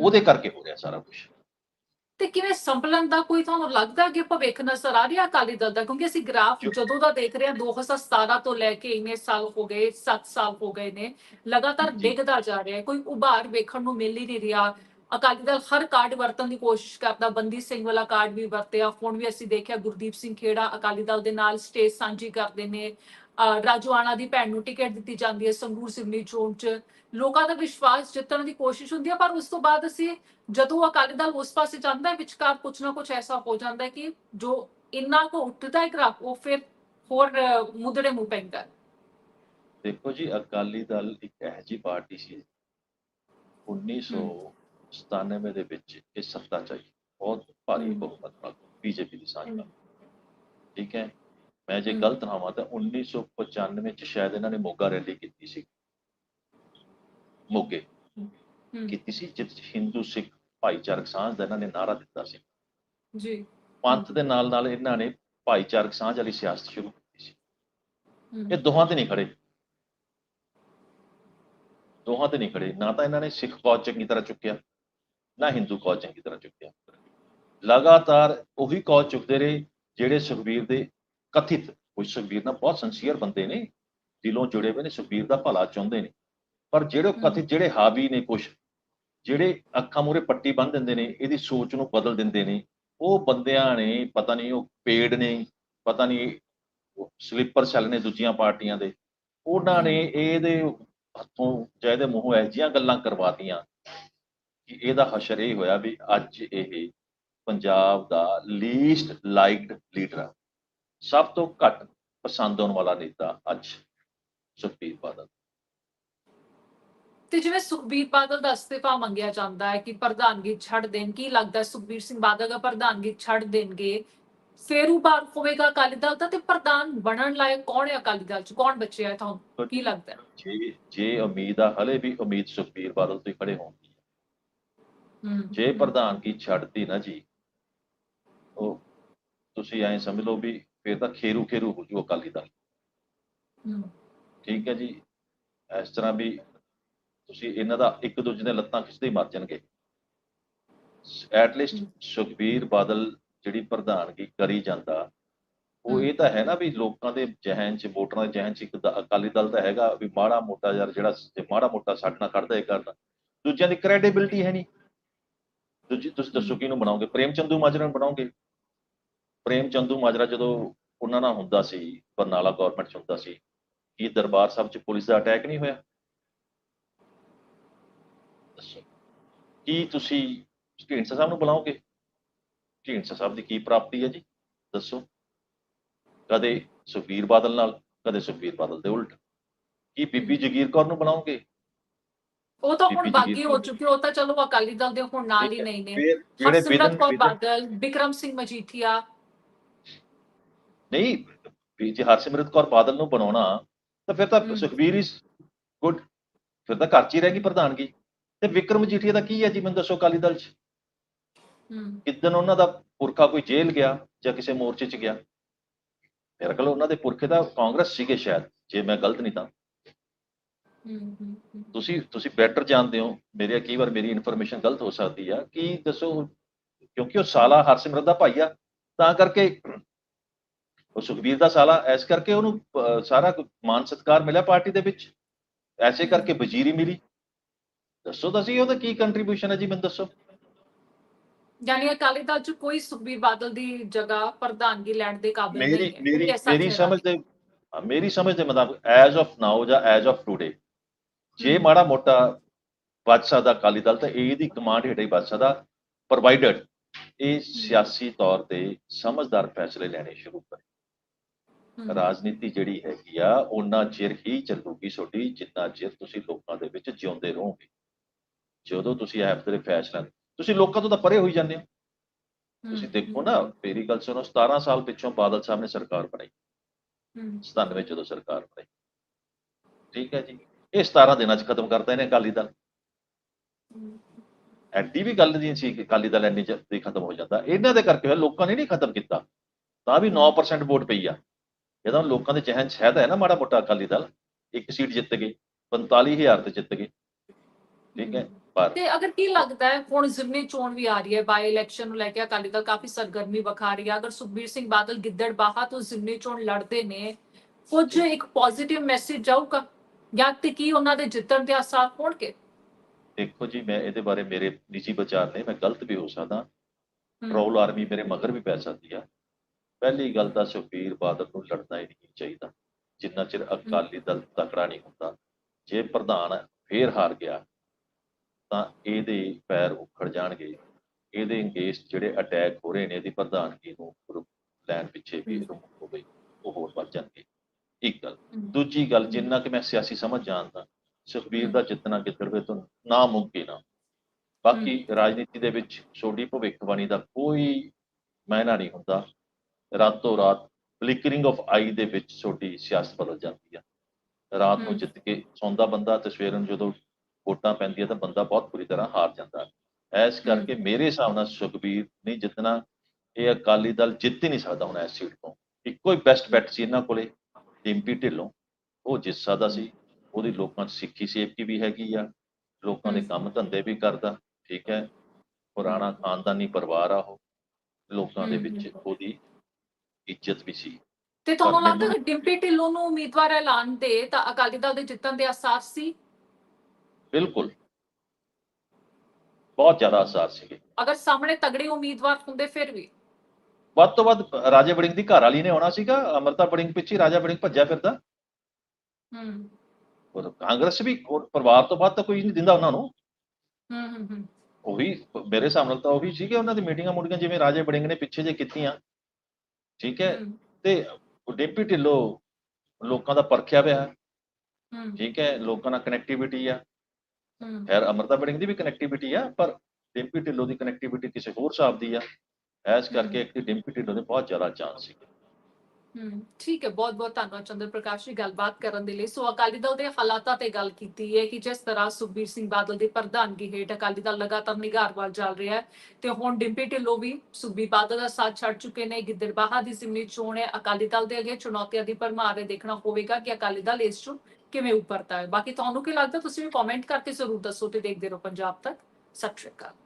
ਉਹਦੇ ਕਰਕੇ ਹੋ ਰਿਹਾ ਸਾਰਾ ਕੁਝ ਤੇ ਕਿਵੇਂ ਸੰਭਲਣ ਦਾ ਕੋਈ ਤੁਹਾਨੂੰ ਲੱਗਦਾ ਕਿ ਭਵਿੱਖ ਨਜ਼ਰ ਆ ਰਿਹਾ ਅਕਾਲੀ ਦਲ ਦਾ? ਕਿਉਂਕਿ ਅਸੀਂ ਗ੍ਰਾਫ ਜਦੋਂ ਦਾ ਦੇਖ ਰਹੇ ਹਾਂ 2017 ਤੋਂ ਲੈ ਕੇ ਇੰਨੇ ਸਾਲ ਹੋ ਗਏ 7 ਸਾਲ ਹੋ ਗਏ ਨੇ ਲਗਾਤਾਰ। ਡਿੱਗਦਾ ਜਾ ਰਿਹਾ ਹੈ। ਕੋਈ ਉਭਾਰ ਵੇਖਣ ਨੂੰ ਮਿਲ ਹੀ ਨਹੀਂ ਰਿਹਾ। ਅਕਾਲੀ ਦਲ ਹਰ ਕਾਰਡ ਵਰਤਣ ਦੀ ਕੋਸ਼ਿਸ਼ ਕਰਦਾ ਬੰਦੀ ਸਿੰਘ ਵਾਲਾ ਕਾਰਡ ਵੀ ਵਰਤਿਆ। ਹੁਣ ਵੀ ਅਸੀਂ ਦੇਖਿਆ ਗੁਰਦੀਪ ਸਿੰਘ ਖੇੜਾ ਅਕਾਲੀ ਦਲ ਦੇ ਨਾਲ ਸਟੇਜ ਸਾਂਝੀ ਕਰਦੇ ਨੇ। ਰਾਜੂਆਣਾ ਦੀ ਭੈਣ ਨੂੰ ਟਿਕਟ ਦਿੱਤੀ ਜਾਂਦੀ ਹੈ ਸੰਗਰੂਰ ਸਿਵਨੀ ਚੋਣ 'ਚ। ਲੋਕਾਂ ਦਾ ਵਿਸ਼ਵਾਸ ਜਿੱਤਣ ਦੀ ਕੋਸ਼ਿਸ਼ ਹੁੰਦੀ ਹੈ ਪਰ ਉਸ ਤੋਂ ਬਾਅਦ ਅਸੀਂ ਜਦੋਂ ਅਕਾਲੀ ਦਲ ਉਸ ਪਾਸੇ ਜਾਂਦਾ ਹੈ ਵਿਚਕਾਰ ਕੁਛ ਨਾ ਕੁਛ ਐਸਾ ਹੋ ਜਾਂਦਾ ਹੈ ਕਿ ਜੋ ਇੰਨਾ ਕੋ ਉੱਠਦਾ ਹੈ ਗ੍ਰਾਫ ਉਹ ਫਿਰ ਹੋਰ ਮੁੱਦੜੇ ਮੂੰਹ ਪੈਂਦਾ। ਦੇਖੋ ਜੀ ਅਕਾਲੀ ਦਲ ਇੱਕ ਇਹੋ ਜਿਹੀ ਪਾਰਟੀ ਸੀ 1997 ਦੇ ਵਿੱਚ ਇਹ ਸੱਤਾ ਚਾਹੀ ਬਹੁਤ ਭਾਰੀ ਹਮ। ਬਹੁਮਤ ਨਾਲ ਬੀਜੇਪੀ ਦੀ ਸਾਂਝ ਨਾਲ। ਠੀਕ ਹੈ? ਮੈਂ ਜੇ। ਗਲਤ ਨਾ ਹਾਂ ਤਾਂ 1995 ਚ ਸ਼ਾਇਦ ਇਹਨਾਂ ਨੇ ਮੋਗਾ ਰੈਲੀ ਕੀਤੀ ਸੀ। ਮੋਗੇ। ਕੀਤੀ ਸੀ ਜਿਸ ਹਿੰਦੂ ਸਿੱਖ ਭਾਈਚਾਰਕ ਸਾਂਝ ਦਾ ਇਹਨਾਂ ਨੇ ਨਾਰਾ ਦਿੱਤਾ ਸੀ। ਜੀ। ਪੰਥ ਦੇ ਨਾਲ ਨਾਲ ਇਹਨਾਂ ਨੇ ਭਾਈਚਾਰਕ ਸਾਂਝ ਵਾਲੀ ਸਿਆਸਤ ਸ਼ੁਰੂ ਕੀਤੀ ਸੀ। ਇਹ ਦੋਹਾਂ ਤੇ ਨਹੀਂ ਖੜੇ। ਦੋਹਾਂ ਤੇ ਨਹੀਂ ਖੜੇ। ਨਾ ਤਾਂ ਇਹਨਾਂ ਨੇ ਸਿੱਖ ਕੌਜ ਚੰਗੀ ਤਰ੍ਹਾਂ ਚੁੱਕਿਆ ਨਾ ਹਿੰਦੂ ਕੌਜ ਚੰਗੀ ਤਰ੍ਹਾਂ ਚੁੱਕਿਆ ਲਗਾਤਾਰ ਉਹੀ ਕੌਜ ਚੁੱਕਦੇ ਰਹੇ ਜਿਹੜੇ ਸੁਖਬੀਰ ਦੇ ਕਥਿਤ ਕੁਝ ਸੁਖਬੀਰ ਨਾਲ ਬਹੁਤ ਸੰਸੀਅਰ ਬੰਦੇ ਨੇ, ਦਿਲੋਂ ਜੁੜੇ ਹੋਏ ਨੇ, ਸੁਖਬੀਰ ਦਾ ਭਲਾ ਚਾਹੁੰਦੇ ਨੇ। ਪਰ ਜਿਹੜੇ ਉਹ ਕਥਿਤ, ਜਿਹੜੇ ਹਾਵੀ ਨੇ ਕੁਝ ਜਿਹੜੇ ਅੱਖਾਂ ਮੂਰੇ ਪੱਟੀ ਬੰਨ ਦਿੰਦੇ ਨੇ, ਇਹਦੀ ਸੋਚ ਨੂੰ ਬਦਲ ਦਿੰਦੇ ਨੇ, ਉਹ ਬੰਦਿਆਂ ਨੇ ਪਤਾ ਨਹੀਂ ਉਹ ਪੇੜ ਨੇ, ਪਤਾ ਨਹੀਂ ਸਲੀਪਰ ਸੈੱਲ ਨੇ ਦੂਜੀਆਂ ਪਾਰਟੀਆਂ ਦੇ, ਉਹਨਾਂ ਨੇ ਇਹਦੇ ਹੱਥੋਂ ਜਾਂ ਇਹਦੇ ਮੂੰਹੋਂ ਇਹੋ ਜਿਹੀਆਂ ਗੱਲਾਂ ਕਰਵਾਤੀਆਂ ਕਿ ਇਹਦਾ ਹਸ਼ਰ ਇਹ ਹੋਇਆ ਵੀ ਅੱਜ ਇਹ ਪੰਜਾਬ ਦਾ ਲੀਸਟ ਲਾਈਕਡ ਲੀਡਰ ਆ। ਸਭ ਤੋਂ ਘੱਟ ਪਸੰਦ ਆਉਣ ਵਾਲਾ ਨੇਤਾ ਅੱਜ ਸੁਖਬੀਰ ਬਾਦਲ। ਤੇ ਜਿਵੇਂ ਸੁਖਬੀਰ ਬਾਦਲ ਦਾ ਅਸਤੀਫਾ ਮੰਗਿਆ ਜਾਂਦਾ ਹੈ ਕਿ ਪ੍ਰਧਾਨਗੀ ਛੱਡ ਦੇਣ ਕੀ ਲੱਗਦਾ ਸੁਖਬੀਰ ਸਿੰਘ ਬਾਦਲ ਦਾ ਪ੍ਰਧਾਨਗੀ ਛੱਡ ਦੇਣਗੇ? ਫੇਰ ਉਭਾਰ ਹੋਵੇਗਾ ਅਕਾਲੀ ਦਲ ਦਾ ਤੇ ਪ੍ਰਧਾਨ ਬਣਨ ਲਾਇਕ ਕੌਣ ਹੈ ਅਕਾਲੀ ਦਲ ਚ? ਕੌਣ ਬਚਿਆ ਹੈ ਤੁਹਾਨੂੰ ਕੀ ਲੱਗਦਾ ਹੈ? ਜੇ ਜੇ ਉਮੀਦ ਆ ਹਲੇ ਵੀ ਉਮੀਦ ਸੁਖਬੀਰ ਬਾਦਲ ਤੋਂ ਹੀ ਖੜੇ ਹੋਣ ਦੀ ਹੈ। ਹਮ, ਜੇ ਪ੍ਰਧਾਨਗੀ ਛੱਡਦੀ ਨਾ ਜੀ ਉਹ ਤੁਸੀਂ ਐਂ ਸਮਝ ਲਓ ਵੀ ਫਿਰ ਤਾਂ ਖੇਰੂ ਖੇਰੂ ਹੋ ਜੂ ਅਕਾਲੀ ਦਲ। ਠੀਕ ਹੈ ਜੀ ਇਸ ਤਰ੍ਹਾਂ ਵੀ ਤੁਸੀਂ ਇਹਨਾਂ ਦਾ ਇੱਕ ਦੂਜੇ ਦੇ ਲੱਤਾਂ ਖਿੱਚਦੇ ਹੀ ਮਰ ਜਾਣਗੇ। At least. ਸੁਖਬੀਰ ਬਾਦਲ ਜਿਹੜੀ ਪ੍ਰਧਾਨਗੀ ਕਰੀ ਜਾਂਦਾ ਉਹ। ਇਹ ਤਾਂ ਹੈ ਨਾ ਵੀ ਲੋਕਾਂ ਦੇ ਜਹਨ ਚ ਵੋਟਰਾਂ ਦੇ ਜਹਨ ਚ ਇੱਕ ਅਕਾਲੀ ਦਲ ਤਾਂ ਹੈਗਾ ਵੀ ਮਾੜਾ ਮੋਟਾ ਯਾਰ ਜਿਹੜਾ ਮਾੜਾ ਮੋਟਾ ਸਾਡੇ ਨਾਲ ਖੜਦਾ ਇਹ ਕਰਦਾ ਦੂਜਿਆਂ ਦੀ ਕ੍ਰੈਡੀਬਿਲਿਟੀ ਹੈ ਨਹੀਂ। ਦੂਜੀ ਤੁਸੀਂ ਦੱਸੋ ਕਿਹਨੂੰ ਬਣਾਓਗੇ? ਪ੍ਰੇਮ ਚੰਦੂ ਮਾਜਰਾ ਨੂੰ ਬਣਾਓਗੇ? ਪ੍ਰੇਮ ਚੰਦੂ ਮਾਜਰਾ ਜਦੋਂ ਉਹਨਾਂ ਨਾਲ ਹੁੰਦਾ ਸੀ ਬਰਨਾਲਾ ਗਵਰਨਮੈਂਟ ਚ ਹੁੰਦਾ ਸੀ ਕੀ ਦਰਬਾਰ ਸਾਹਿਬ ਚ ਪੁਲਿਸ ਦਾ ਅਟੈਕ ਨਹੀਂ ਹੋਇਆ? ਦੱਸੋ। ਕੀ ਤੁਸੀਂ ਢੀਂਡਸਾ ਸਾਹਿਬ ਨੂੰ ਬੁਲਾਓਗੇ? ਢੀਂਡਸਾ ਸਾਹਿਬ ਦੀ ਕੀ ਪ੍ਰਾਪਤੀ ਹੈ ਜੀ? ਦੱਸੋ। ਕਦੇ ਸੁਖਬੀਰ ਬਾਦਲ ਨਾਲ ਕਦੇ ਸੁਖਬੀਰ ਬਾਦਲ ਦੇ ਉਲਟ। ਕੀ ਬੀਬੀ ਜਗੀਰ ਕੌਰ ਨੂੰ ਬਣਾਓਗੇ ਉਹ ਤਾਂ ਹੁਣ ਬਾਗੀ ਹੋ। ਚੁੱਕੇ ਉਹ ਤਾਂ ਚਲੋ ਅਕਾਲੀ ਦਲ ਦੇ ਹੁਣ ਨਾਲ ਹੀ। ਨਹੀਂ ਨੇ ਜਿਹੜੇ ਵਿਦਨ ਕੌਰ ਬਾਦਲ ਵਿਕਰਮ ਸਿੰਘ ਮਜੀਠੀਆ ਨਹੀਂ ਵੀ ਜੇ ਹਰਸਿਮਰਤ ਕੌਰ ਬਾਦਲ ਨੂੰ ਬਣਾਉਣਾ ਤਾਂ ਫਿਰ ਤਾਂ। ਸੁਖਬੀਰ ਇਸ ਗੁੱਡ ਫਿਰ ਤਾਂ ਘਰ 'ਚ ਹੀ ਰਹੇਗੀ ਪ੍ਰਧਾਨਗੀ ਤੇ ਵਿਕਰਮ ਜੀਠੀਆ ਦਾ ਕੀ ਹੈ ਜੀ ਮੈਨੂੰ ਦੱਸੋ ਅਕਾਲੀ ਦਲ 'ਚ ਕਿਦਨ ਉਹਨਾਂ ਦਾ ਪੁਰਖਾ ਕੋਈ ਜੇਲ੍ਹ ਗਿਆ ਜਾਂ ਕਿਸੇ ਮੋਰਚੇ 'ਚ ਗਿਆ ਮੇਰੇ ਖਿਆਲ ਉਹਨਾਂ ਦੇ ਪੁਰਖੇ ਤਾਂ ਕਾਂਗਰਸ ਸੀਗੇ ਸ਼ਾਇਦ ਜੇ ਮੈਂ ਗਲਤ ਨਹੀਂ ਤਾਂ। ਤੁਸੀਂ ਤੁਸੀਂ ਬੈਟਰ ਜਾਣਦੇ ਹੋ ਮੇਰੇ ਕਈ ਵਾਰ ਮੇਰੀ ਇਨਫੋਰਮੇਸ਼ਨ ਗਲਤ ਹੋ ਸਕਦੀ ਆ ਕੀ ਦੱਸੋ ਕਿਉਂਕਿ ਉਹ ਸਾਲਾ ਹਰਸਿਮਰਤ ਦਾ ਭਾਈ ਆ ਤਾਂ ਕਰਕੇ ਉਹ ਸੁਖਬੀਰ ਦਾ ਸਾਲਾ ਐਸ ਕਰਕੇ ਉਹਨੂੰ ਸਾਰਾ ਮਾਨ ਸਤਿਕਾਰ ਮਿਲਿਆ ਪਾਰਟੀ ਦੇ ਵਿੱਚ। ਐਸੇ ਕਰਕੇ ਵਜ਼ੀਰੀ ਮਿਲੀ। ਦੱਸੋ ਤਾਂ ਸਹੀ ਉਹਦਾ ਕੀ ਕੰਟਰੀਬਿਊਸ਼ਨ ਹੈ ਜੀ ਮੈਨੂੰ ਦੱਸੋ। ਯਾਨੀ ਅਕਾਲੀ ਦਲ ਚ ਕੋਈ ਸੁਖਬੀਰ ਬਾਦਲ ਦੀ ਜਗ੍ਹਾ ਪ੍ਰਧਾਨਗੀ ਲੈਣ ਦੇ ਕਾਬਿਲ ਨਹੀਂ ਹੈ ਮੇਰੀ ਮੇਰੀ ਸਮਝ ਦੇ ਮੇਰੀ ਸਮਝ ਦੇ ਮੁਤਾਬਕ ਐਜ਼ ਆਫ ਨਾਓ ਜਾਂ ਐਜ਼ ਆਫ ਟੂਡੇ ਜੇ। ਮਾੜਾ ਮੋਟਾ ਵੱਜ ਸਕਦਾ ਅਕਾਲੀ ਦਲ ਤਾਂ ਇਹਦੀ ਕਮਾਂਡ ਹੇਠ ਹੀ ਵੱਜ ਸਕਦਾ ਪ੍ਰੋਵਾਈਡਡ ਇਹ ਸਿਆਸੀ ਤੌਰ ਤੇ ਸਮਝਦਾਰ ਫੈਸਲੇ ਲੈਣੇ ਸ਼ੁਰੂ ਕਰੇ। ਰਾਜਨੀਤੀ ਜਿਹੜੀ ਹੈਗੀ ਆ ਉਹਨਾਂ ਚਿਰ ਹੀ ਚੱਲੂਗੀ ਤੁਹਾਡੀ ਜਿੰਨਾ ਚਿਰ ਤੁਸੀਂ ਲੋਕਾਂ ਦੇ ਵਿੱਚ ਜਿਉਂਦੇ ਰਹੋਗੇ। ਜਦੋਂ ਤੁਸੀਂ ਤਰ੍ਹਾਂ ਦੇ ਫੈਸਲਾ ਤੁਸੀਂ ਲੋਕਾਂ ਤੋਂ ਤਾਂ ਪਰੇ ਹੋਈ ਜਾਂਦੇ ਹੋ। ਤੁਸੀਂ ਦੇਖੋ ਨਾ ਮੇਰੀ ਗੱਲ ਸੁਣੋ 17 ਸਾਲ ਪਿੱਛੋਂ ਬਾਦਲ ਸਾਹਿਬ ਨੇ ਸਰਕਾਰ ਬਣਾਈ। ਹਮ, 97 ਜਦੋਂ ਸਰਕਾਰ ਬਣਾਈ। ਠੀਕ ਹੈ ਜੀ। ਇਹ 17 ਦਿਨਾਂ 'ਚ ਖਤਮ ਕਰਤਾ ਇਹਨੇ ਅਕਾਲੀ ਦਲ। ਐਡੀ ਵੀ ਗੱਲ ਨਹੀਂ ਸੀ ਕਿ ਅਕਾਲੀ ਦਲ ਇੰਨੀ ਜਲਦੀ ਖਤਮ ਹੋ ਜਾਂਦਾ। ਇਹਨਾਂ ਦੇ ਕਰਕੇ ਲੋਕਾਂ ਨੇ ਨਹੀਂ ਖਤਮ ਕੀਤਾ। ਤਾਂ ਵੀ 9% ਵੋਟ ਪਈ ਆ। ਇਹਦਾ ਲੋਕਾਂ ਦੇ ਚਹਿਨ ਸ਼ਹਿਦ ਹੈ ਨਾ ਮਾੜਾ ਮੋਟਾ ਅਕਾਲੀ ਦਲ। ਇੱਕ ਸੀਟ ਜਿੱਤ ਗਏ 45000 ਤੇ ਜਿੱਤ ਗਏ। ਠੀਕ ਹੈ ਪਰ ਤੇ ਅਗਰ ਕੀ ਲੱਗਦਾ ਹੈ ਹੁਣ ਜ਼ਿਮਨੀ ਚੋਣ ਵੀ ਆ ਰਹੀ ਹੈ ਬਾਈ ਇਲੈਕਸ਼ਨ ਨੂੰ ਲੈ ਕੇ ਅਕਾਲੀ ਦਲ ਕਾਫੀ ਸਰਗਰਮੀ ਵਿਖਾ ਰਹੀ ਹੈ। ਅਗਰ ਸੁਖਬੀਰ ਸਿੰਘ ਬਾਦਲ ਗਿੱਦੜਬਾਹਾ ਤੋਂ ਜ਼ਿਮਨੀ ਚੋਣ ਲੜਦੇ ਨੇ ਕੁਝ ਇੱਕ ਪੋਜ਼ਿਟਿਵ ਮੈਸੇਜ ਜਾਊਗਾ? ਜਾਂ ਤੇ ਕੀ ਉਹਨਾਂ ਦੇ ਜਿੱਤਣ ਦੇ ਆਸਾਰ ਹੋਣਗੇ? ਦੇਖੋ ਜੀ ਮੈਂ ਇਹਦੇ ਬਾਰੇ ਮੇਰੇ ਨਿੱਜੀ ਵਿਚਾਰ ਨੇ ਮੈਂ ਗਲਤ ਵੀ ਹੋ ਸਕਦਾ। ਪ੍ਰੋਲ ਆਰਮੀ ਮੇਰੇ ਮਗਰ ਵੀ ਪੈ ਸਕਦੀ ਆ। ਪਹਿਲੀ ਗੱਲ ਤਾਂ ਸੁਖਬੀਰ ਬਾਦਲ ਨੂੰ ਲੜਨਾ ਹੀ ਨਹੀਂ ਚਾਹੀਦਾ। ਜਿੰਨਾ ਚਿਰ ਅਕਾਲੀ ਦਲ ਤਕੜਾ ਨਹੀਂ ਹੁੰਦਾ। ਜੇ ਪ੍ਰਧਾਨ ਫੇਰ ਹਾਰ ਗਿਆ ਤਾਂ ਇਹਦੇ ਪੈਰ ਉਖੜ ਜਾਣਗੇ। ਇਹਦੇ ਅੰਗੇਸ ਜਿਹੜੇ ਅਟੈਕ ਹੋ ਰਹੇ ਨੇ ਇਹਦੀ ਪ੍ਰਧਾਨਗੀ ਨੂੰ ਰੁਕ- ਲੈਣ ਪਿੱਛੇ ਵੀ ਰੁਕ ਹੋ ਗਈ ਉਹ ਹੋਰ ਵੱਧ ਜਾਣਗੇ। ਇੱਕ ਗੱਲ। ਦੂਜੀ ਗੱਲ ਜਿੰਨਾ ਕਿ ਮੈਂ ਸਿਆਸੀ ਸਮਝ ਜਾਣਦਾ ਸੁਖਬੀਰ ਦਾ ਜਿੱਤਣਾ ਗਿੱਦੜਵੇ ਤੋਂ ਨਾਮੁਮਕਿਨ ਆ ਬਾਕੀ ਰਾਜਨੀਤੀ ਦੇ ਵਿੱਚ ਛੋਟੀ ਭਵਿੱਖਬਾਣੀ ਦਾ ਕੋਈ ਮਾਇਨਾ ਨਹੀਂ ਹੁੰਦਾ। ਰਾਤੋਂ ਰਾਤ ਫਲਿਕਰਿੰਗ ਆਫ ਆਈ ਦੇ ਵਿੱਚ ਛੋਟੀ ਸਿਆਸਤ ਬਦਲ ਜਾਂਦੀ ਆ। ਰਾਤ ਨੂੰ। ਜਿੱਤ ਕੇ ਸੌਂਦਾ ਬੰਦਾ ਤੇ ਸਵੇਰ ਨੂੰ ਜਦੋਂ ਵੋਟਾਂ ਪੈਂਦੀਆਂ ਤਾਂ ਬੰਦਾ ਬਹੁਤ ਬੁਰੀ ਤਰ੍ਹਾਂ ਹਾਰ ਜਾਂਦਾ। ਇਸ ਕਰਕੇ ਮੇਰੇ ਹਿਸਾਬ ਨਾਲ ਸੁਖਬੀਰ ਨਹੀਂ ਜਿੱਤਣਾ ਇਹ ਅਕਾਲੀ ਦਲ ਜਿੱਤ ਹੀ ਨਹੀਂ ਸਕਦਾ ਹੁਣ ਇਸ ਸੀਟ ਤੋਂ। ਇੱਕੋ ਹੀ ਬੈਸਟ ਬੈਟ ਸੀ ਇਹਨਾਂ ਕੋਲੇ। ਡਿੰਪੀ ਢਿੱਲੋਂ ਉਹ ਜਿੱਤ ਸਕਦਾ ਸੀ ਉਹਦੀ ਲੋਕਾਂ 'ਚ ਸਿੱਖੀ ਸੇਵਕੀ ਵੀ ਹੈਗੀ ਆ ਲੋਕਾਂ ਦੇ। ਕੰਮ ਧੰਦੇ ਵੀ ਕਰਦਾ ਠੀਕ ਹੈ ਪੁਰਾਣਾ ਖਾਨਦਾਨੀ ਪਰਿਵਾਰ ਆ ਉਹ ਲੋਕਾਂ ਦੇ ਵਿੱਚ। ਉਹਦੀ ਇੱਜ਼ਤ ਵੀ ਸੀ। ਤੇ ਤੁਹਾਨੂੰ ਲੱਗਦਾ ਕਿ ਡਿੰਪੀ ਢਿੱਲੋਂ ਨੂੰ ਉਮੀਦਵਾਰ ਐਲਾਨ ਦੇ ਤਾਂ ਅਕਾਲੀ ਦਲ ਦੇ ਜਿੱਤਣ ਦੇ ਆਸਾਰ ਸੀ? ਬਿਲਕੁਲ। ਬਹੁਤ ਜ਼ਿਆਦਾ ਅਸਾਰ ਸੀਗੇ। ਅਗਰ ਸਾਹਮਣੇ ਤਗੜੇ ਉਮੀਦਵਾਰ ਹੁੰਦੇ ਫਿਰ ਵੀ? ਵੱਧ ਤੋਂ ਵੱਧ ਰਾਜਾ ਵੜਿੰਗ ਦੀ ਘਰ ਵਾਲੀ ਨੇ ਆਉਣਾ ਸੀਗਾ ਅਮਰਤਾ ਵੜਿੰਗ ਪਿੱਛੇ ਰਾਜਾ ਵੜਿੰਗ ਭੱਜਿਆ ਫਿਰਦਾ। ਹੂੰ। ਔਰ ਕਾਂਗਰਸ ਵੀ ਪਰਿਵਾਰ ਤੋਂ ਬਾਅਦ ਤਾਂ ਕੋਈ ਨਹੀਂ ਦਿੰਦਾ ਉਹਨਾਂ ਨੂੰ। ਹੂੰ ਹੂੰ ਹੂੰ। ਉਹੀ ਮੇਰੇ ਹਿਸਾਬ ਨਾਲ ਤਾਂ ਉਹੀ ਸੀਗੇ ਉਹਨਾਂ ਦੀ ਮੀਟਿੰਗਾਂ ਮੁੜੀਆਂ ਜਿਵੇਂ ਰਾਜੇ ਵੜਿੰਗ ਨੇ ਪਿੱਛੇ ਜੇ ਕੀਤੀਆਂ। ਠੀਕ ਹੈ ਤੇ ਉਹ ਡਿੰਪੀ ਢਿੱਲੋਂ ਲੋਕਾਂ ਦਾ ਪਰਖਿਆ ਹੂੰ। ਠੀਕ ਹੈ ਲੋਕਾਂ ਨਾਲ ਕਨੈਕਟੀਵਿਟੀ ਆ। ਹੂੰ। ਖੈਰ ਅਮਰਤਾ ਵੜਿੰਗ ਦੀ ਵੀ ਕਨੈਕਟੀਵਿਟੀ ਆ ਪਰ ਡਿੰਪੀ ਢਿੱਲੋਂ ਦੀ ਕਨੈਕਟੀਵਿਟੀ ਕਿਸੇ ਹੋਰ ਹਿਸਾਬ ਦੀ ਆ। ਇਸ ਕਰਕੇ ਇੱਕ ਡਿੰਪੀ ਢਿੱਲੋਂ ਬਹੁਤ ਜ਼ਿਆਦਾ ਚਾਂਸ ਸੀ ਹਮ ਠੀਕ ਹੈ, ਬਹੁਤ ਬਹੁਤ ਧੰਨਵਾਦ ਚੰਦਰ ਪ੍ਰਕਾਸ਼ ਜੀ ਗੱਲਬਾਤ ਕਰਨ ਦੇ ਲਈ। ਸੋ ਅਕਾਲੀ ਦਲ ਦੇ ਹਾਲਾਤਾਂ ਤੇ ਗੱਲ ਕੀਤੀ ਹੈ ਕਿ ਜਿਸ ਤਰ੍ਹਾਂ ਸੁਖਬੀਰ ਸਿੰਘ ਬਾਦਲ ਦੀ ਪ੍ਰਧਾਨਗੀ ਹੇਠ ਅਕਾਲੀ ਦਲ ਲਗਾਤਾਰ ਨਿਗਾਰ ਵੱਲ ਚੱਲ ਰਿਹਾ ਹੈ ਤੇ ਹੁਣ ਡਿੰਪੀ ਢਿੱਲੋਂ ਵੀ ਸੁਖਬੀਰ ਬਾਦਲ ਦਾ ਸਾਥ ਛੱਡ ਚੁੱਕੇ ਨੇ। ਗਿੱਦੜਬਾਹਾ ਦੀ ਜ਼ਿਮਨੀ ਚੋਣ ਹੈ, ਅਕਾਲੀ ਦਲ ਦੇ ਅੱਗੇ ਚੁਣੌਤੀਆਂ ਦੀ ਭਰਮਾਰ ਹੈ। ਦੇਖਣਾ ਹੋਵੇਗਾ ਕਿ ਅਕਾਲੀ ਦਲ ਇਸ ਚੋਂ ਕਿਵੇਂ ਉੱਪਰਦਾ ਹੈ। ਬਾਕੀ ਤੁਹਾਨੂੰ ਕੀ ਲੱਗਦਾ, ਤੁਸੀਂ ਵੀ ਕਮੈਂਟ ਕਰਕੇ ਜ਼ਰੂਰ ਦੱਸੋ ਤੇ ਦੇਖਦੇ ਰਹੋ ਪੰਜਾਬ ਤੱਕ। ਸਤਿ ਸ਼੍ਰੀ ਅਕਾਲ।